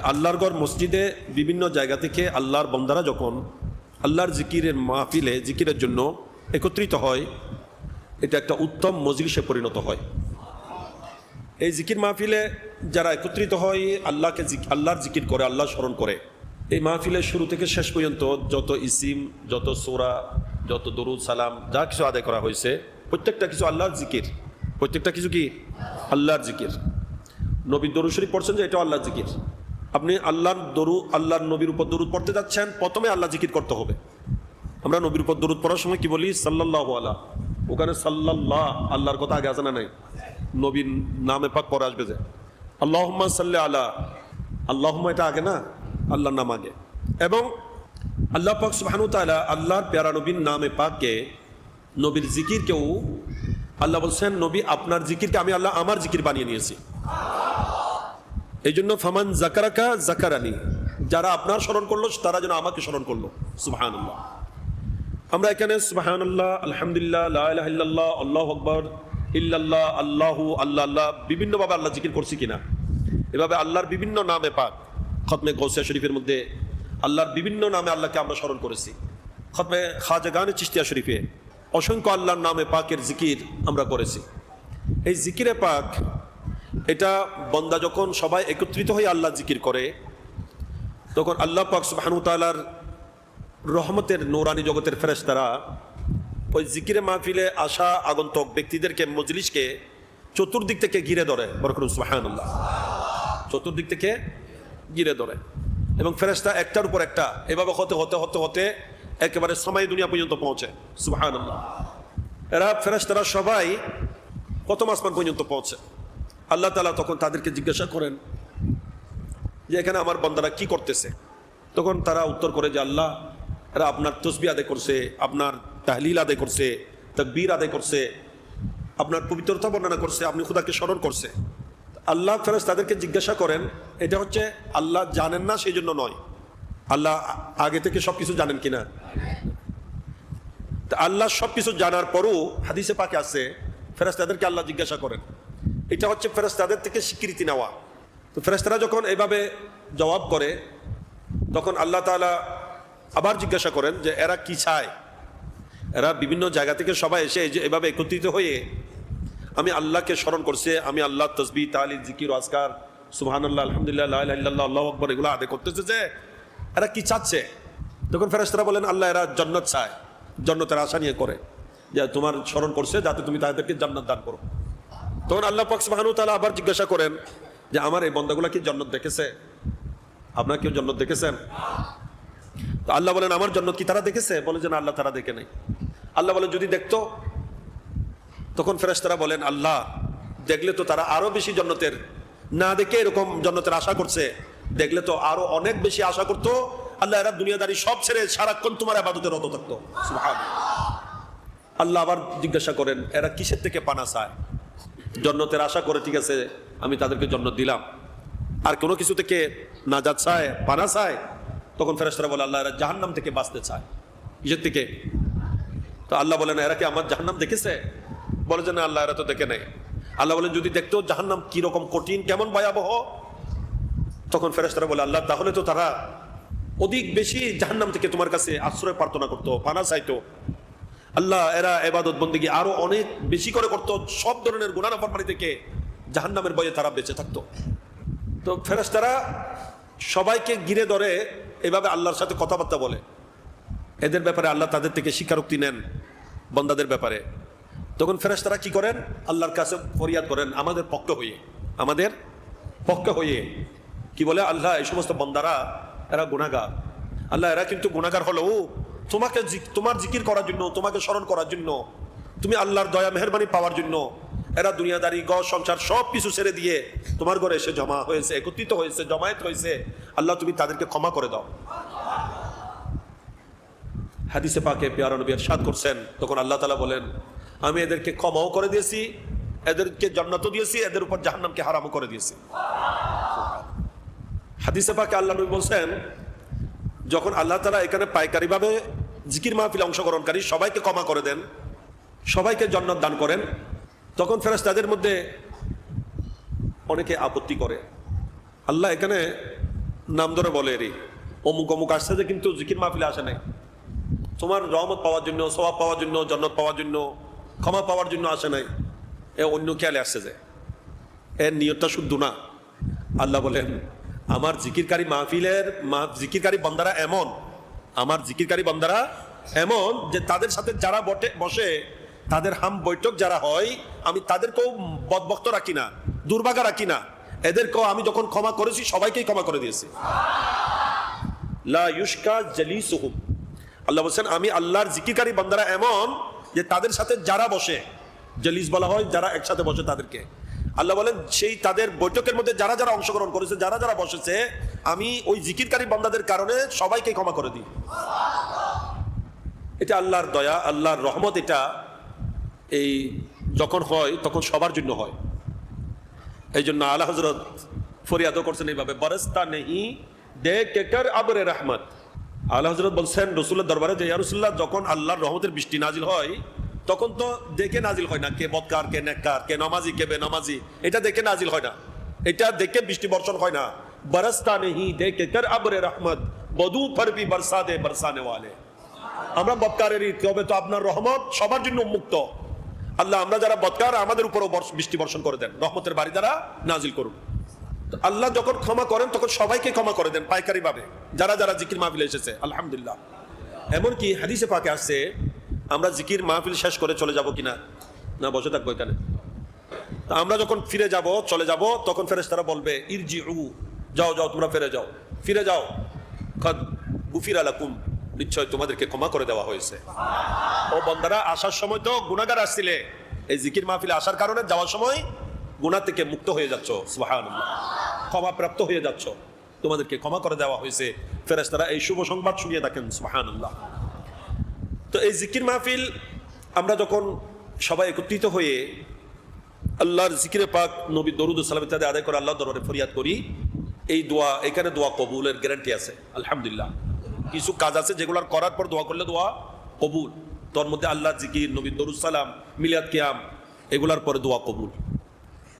আল্লাহর গড় মসজিদে বিভিন্ন জায়গা থেকে আল্লাহর বন্দারা যখন আল্লাহর জিকিরের মাহফিলে, জিকিরের জন্য একত্রিত হয়, এটা একটা উত্তম মজলিসে পরিণত হয়। এই জিকির মাহফিলে যারা একত্রিত হয়, আল্লাহকে আল্লাহর জিকির করে, আল্লাহ স্মরণ করে। এই মাহফিলের শুরু থেকে শেষ পর্যন্ত যত ইসিম, যত সোরা, যত দরুদ, সালাম, যা কিছু আদায় করা হয়েছে, প্রত্যেকটা কিছু আল্লাহর জিকির। প্রত্যেকটা কিছু কি? আল্লাহর জিকির। নবীর দরুদ শরীফ পড়ছেন যে এটাও আল্লাহর জিকির। আপনি আল্লাহর দরু, আল্লাহর নবীর উপর দরুদ পড়তে যাচ্ছেন, প্রথমে আল্লাহ জিকির করতে হবে। আমরা নবীর উপর দরুদ পড়ার সময় কি বলি? সাল্লাল্লাহু আলা। ওখানে সাল্লাল্লাহ, আল্লাহর কথা আগে আছে না নাই? নবীর নামে পাক পরে আসবে যে। আল্লাহুম্মা সাল্লাহ আল্লাহ আল্লাহুম্মা এটা আগে না? আল্লাহর নাম আগে। এবং আল্লাহ পাক সুবহানাহু ওয়া তাআলা আল্লাহর প্যারা নবীর নামে পাককে নবীর জিকিরকেও আল্লাহ বলছেন, নবী, আপনার জিকিরকে আমি আল্লাহ আমার জিকির বানিয়ে নিয়েছি। এই জন্য ফামান জাকারাকা জাকারানি যারা আপনার স্মরণ করল, তারা যেন আমাকে স্মরণ করল। সুবহানাল্লাহ। আমরা এখানে সুবহানাল্লাহ, আলহামদুলিল্লাহ ইল্লাল্লাহ, আল্লাহু আকবার, ইল্লাল্লাহ, আল্লাহু আল্লাহ আল্লাহ বিভিন্নভাবে আল্লাহ জিকির করছি কিনা। এভাবে আল্লাহর বিভিন্ন নামে পাক, খতমে গৌসিয়া শরীফের মধ্যে আল্লাহর বিভিন্ন নামে আল্লাহকে আমরা স্মরণ করেছি। খতমে খাজাগানে চিস্তিয়া শরীফে অসংখ্য আল্লাহর নামে পাকের জিকির আমরা করেছি। এই জিকিরে পাক এটা বন্দা যখন সবাই একত্রিত হয়ে আল্লাহ জিকির করে, তখন আল্লাহ পাক সুবহানু তাআলার রহমতের নৌরানি জগতের ফেরেশতারা ওই জিকিরে মাহফিলে আসা আগন্তক ব্যক্তিদেরকে, মজলিসকে চতুর্দিক থেকে ঘিরে ধরে। বরকরুম সুবহানাল্লাহ। চতুর্দিক থেকে ঘিরে ধরে। এবং ফেরেশতা একটার উপর একটা। এভাবে হতে হতে হতে হতে একেবারে সময় দুনিয়া পর্যন্ত পৌঁছে। সুবহানাল্লাহ। এরা ফেরেশতারা সবাই প্রথম আসমান পর্যন্ত পৌঁছে। আল্লাহ তালা তখন তাদেরকে জিজ্ঞাসা করেন যে, এখানে আমার বন্দারা কি করতেছে? তখন তারা উত্তর করে যে, আল্লাহ, এরা আপনার তসবি আদায় করছে, আপনার তাহলিল আদায় করছে, তকবীর আদায় করছে, আপনার পবিত্রতা বর্ণনা করছে, আপনি খুদাকে স্মরণ করছে। আল্লাহ ফেরজ তাদেরকে জিজ্ঞাসা করেন, এটা হচ্ছে আল্লাহ জানেন না, সেই জন্য নয়। আল্লাহ আগে থেকে সব কিছু জানেন কিনা? আল্লাহ সব কিছু জানার পরও হাদিসে পাকে আছে ফেরাজ তাদেরকে আল্লাহ জিজ্ঞাসা করেন। এটা হচ্ছে ফেরাজ তাদের থেকে স্বীকৃতি নেওয়া। তো ফেরেস্তারা যখন এভাবে জবাব করে, তখন আল্লাহ তাআলা আবার জিজ্ঞাসা করেন যে, এরা কি চায়? এরা বিভিন্ন জায়গা থেকে সবাই এসে এভাবে একত্রিত হয়ে, আমি আল্লাহকে স্মরণ করছে, আমি আল্লাহ তসবি, তালি, জিকির, আজকার সুহান আল্লাহ আলহামদুলিল্লাহ ইল্লাল্লাহ, আল্লাহ আকবর, এগুলো আদায় করতেছে যে, এরা কি চাচ্ছে? তখন ফেরেস্তারা বলেন, আল্লাহ, এরা জন্নত চায়, জন্নতের আশা নিয়ে করে, যে তোমার স্মরণ করছে যাতে তুমি তাদেরকে জান্নাত দান করো। তখন আল্লাহ পাক সুবহানাহু তাআলা আবার জিজ্ঞাসা করেন যে, আমার এই বন্দাগুলা কি জন্নত দেখেছে? আপনার কেউ জন্নত দেখেছেন? আল্লাহ বলেন, আমার জন্নত কি তারা দেখেছে? বলে যে আল্লাহ তারা দেখে নাই। আল্লাহ বলেন যদি দেখতো? তখন ফেরেশতারা বলেন, আল্লাহ, দেখলে তো তারা আরও বেশি জন্নতের। না দেখে এরকম জন্নতের আশা করছে। দেখলে তো আরও অনেক বেশি আশা করতো। আল্লাহ, এরা দুনিয়াদারি সব ছেড়ে সারাক্ষণ তোমার আবাদতে রত থাকতো। আল্লাহ আবার জিজ্ঞাসা করেন, এরা কিসের থেকে পানা চায়? জন্নতের আশা করে, ঠিক আছে, আমি তাদেরকে জন্নত দিলাম। আর কোনো কিছু থেকে নাজাত চায়, পানা চায়, তখন ফেরেশতারা বলে, আল্লাহ এরা জাহান্নাম থেকে বাঁচতে চায়। কিসের থেকে তো আল্লাহ বলেন এরা কি আমার জাহান্নাম দেখেছে? বলে যে, না, আল্লাহ, এরা তো দেখে নেই। আল্লাহ বলেন, যদি দেখতো জাহান্নাম কি রকম কঠিন, কেমন ভয়াবহ? তখন ফেরেশতারা বলে, আল্লাহ, তাহলে তো তারা অধিক বেশি জাহান্নাম থেকে তোমার কাছে আশ্রয় প্রার্থনা করতো, পানা চাইতো। আল্লাহ, এরা এবাদত বন্দিগি আরও অনেক বেশি করে করতো। সব ধরনের গুণানা ফরমানি থেকে জাহান্নামের বয়ে তারা বেঁচে থাকতো। তো ফেরেশতারা সবাইকে ঘিরে ধরে এভাবে আল্লাহর সাথে কথাবার্তা বলে। এদের ব্যাপারে আল্লাহ তাদের থেকে স্বীকারোক্তি নেন বন্দাদের ব্যাপারে। তখন ফেরেশতারা কি করেন? আল্লাহর কাছে ফরিয়াদ করেন, আমাদের পক্ষ হয়ে, আমাদের পক্ষ হয়ে। কি বলে? আল্লাহ, এই সমস্ত বন্দারা, এরা গুণাগার আল্লাহ, এরা কিন্তু গুণাগার হলেও তোমাকে তোমার জিকির করার জন্য, তোমাকে স্মরণ করার জন্য, তুমি আল্লাহর দয়া, মেহরবানি পাওয়ার জন্য, এরা দুনিয়াদারি গ সংসার সব কিছু ছেড়ে দিয়ে তোমার ঘরে এসে জমা হয়েছে, একত্রিত হয়েছে, জমায়েত হয়েছে। আল্লাহ, তুমি তাদেরকে ক্ষমা করে দাও। হাদিসে পাকে পেয়ারা নবী সাদ করছেন, তখন আল্লাহ তালা বলেন, আমি এদেরকে ক্ষমাও করে দিয়েছি, এদেরকে জান্নাতও দিয়েছি, এদের উপর জাহান্নামকে হারামও করে দিয়েছি। হাদিসে পাকে আল্লাহ নবী বলছেন, যখন আল্লাহ তালা এখানে পাইকারিভাবে জিকির মাহফিলে অংশগ্রহণকারী সবাইকে ক্ষমা করে দেন, সবাইকে জন্নত দান করেন। তখন ফেরাজ তাদের মধ্যে অনেকে আপত্তি করে। আল্লাহ এখানে নাম ধরে বলে রে, অমুক অমুক আসছে যে কিন্তু জিকির মাহফিলে আসে নাই। তোমার রহমত পাওয়ার জন্য সবাব পাওয়ার জন্য, জন্নত পাওয়ার জন্য, ক্ষমা পাওয়ার জন্য আসে নাই। এ অন্য খেয়ালে আসছে যে এর নিয়তটা শুদ্ধ না। আল্লাহ বলেন, আমার জিকিরকারী মাহফিলের জিকিরকারী বন্দারা এমন আমার জিকিরকারী বন্দারা, এমন যে তাদের সাথে যারা বটে, বসে, তাদের হাম বৈঠক যারা হয়, আমি তাদেরকেও বদবক্ত রাখি না, দুর্ভাগা রাখি না। এদেরকেও আমি যখন ক্ষমা করেছি, সবাইকেই ক্ষমা করে দিয়েছি। লা জালিসুহুম। আল্লাহ বলছেন, আমি আল্লাহর জিকিরকারী বান্দারা এমন যে তাদের সাথে যারা বসে, জালিস বলা হয়, যারা একসাথে বসে তাদেরকে। আল্লাহ বলেন, সেই তাদের বৈঠকের মধ্যে যারা যারা অংশগ্রহণ করেছে, যারা যারা বসেছে আমি ওই জিকিরকারী বান্দাদের কারণে সবাইকে ক্ষমা করে দিই। এটা আল্লাহর দয়া, আল্লাহর রহমত, এটা এই যখন হয়, তখন সবার জন্য হয়। এই জন্য আল্লাহ হজরত ফরিয়াদও করছেন এইভাবে বরস্তা নেই দে কেকার আবরে রহমত। আল্লাহ হজরত বলছেন রসুলের দরবারে যে ইয়ারুসুল্লাহ যখন আল্লাহর রহমতের বৃষ্টি নাজিল হয়, তখন তো দেখে নাজিল হয় না কে বদকার, কে নেককার, কে নমাজি, কে বে বেনমাজি। এটা দেখে নাজিল হয় না। এটা দেখে বৃষ্টি বর্ষণ হয় না। বরস্তা নেই দে কেকার আবরে রহমত বধু ফরবি বরসা দে বরসানে ওয়ালে আমরা বৎকারেরই তবে তো আপনার রহমত সবার জন্য উন্মুক্ত আল্লাহ আমরা যারা বৎকার আমাদের উপরও বর্ষ- বৃষ্টি বর্ষণ করে দেন রহমতের বাড়ি দ্বারা নাজিল করুন আল্লাহ যখন ক্ষমা করেন তখন সবাইকে ক্ষমা করে দেন পাইকারি ভাবে। যারা যারা জিকির মাহফিলে এসেছে, আলহামদুলিল্লাহ। এমনকি হাদিসে পাকে আসছে, আমরা জিকির মাহফিল শেষ করে চলে যাব কিনা? না, বসে থাকব এখানে। তা আমরা যখন ফিরে যাব, চলে যাব, তখন ফেরেশতারা বলবে ইরজি যাও যাও, তোমরা ফিরে যাও। ফিরে যাও। কদ গুফির আলাকুম নিশ্চয় তোমাদেরকে ক্ষমা করে দেওয়া হয়েছে। ও বন্দারা, আসার সময় তো গুণাগার আসছিলে। এই জিকির মাহফিলে আসার কারণে যাওয়ার সময় গুণা থেকে মুক্ত হয়ে যাচ্ছ। ক্ষমা প্রাপ্ত হয়ে যাচ্ছ। তোমাদেরকে ক্ষমা করে দেওয়া হয়েছে। ফেরেশতারা এই শুভ সংবাদ শুনিয়ে থাকেন। সুহান তো এই জিকির মাহফিল, আমরা যখন সবাই একত্রিত হয়ে আল্লাহর জিকিরে পাক নবী দরুদ সালাম ইত্যাদি আদায় করে আল্লাহ দরবারে ফরিয়াদ করি এই দোয়া, এখানে দোয়া কবুলের গ্যারান্টি আছে, আলহামদুলিল্লাহ। কিছু কাজ আছে যেগুলোর করার পর দোয়া করলে দোয়া কবুল। তোর মধ্যে আল্লাহ, জিকির, নবী দরুসালাম মিলাদ কিয়াম, এগুলার পরে দোয়া কবুল।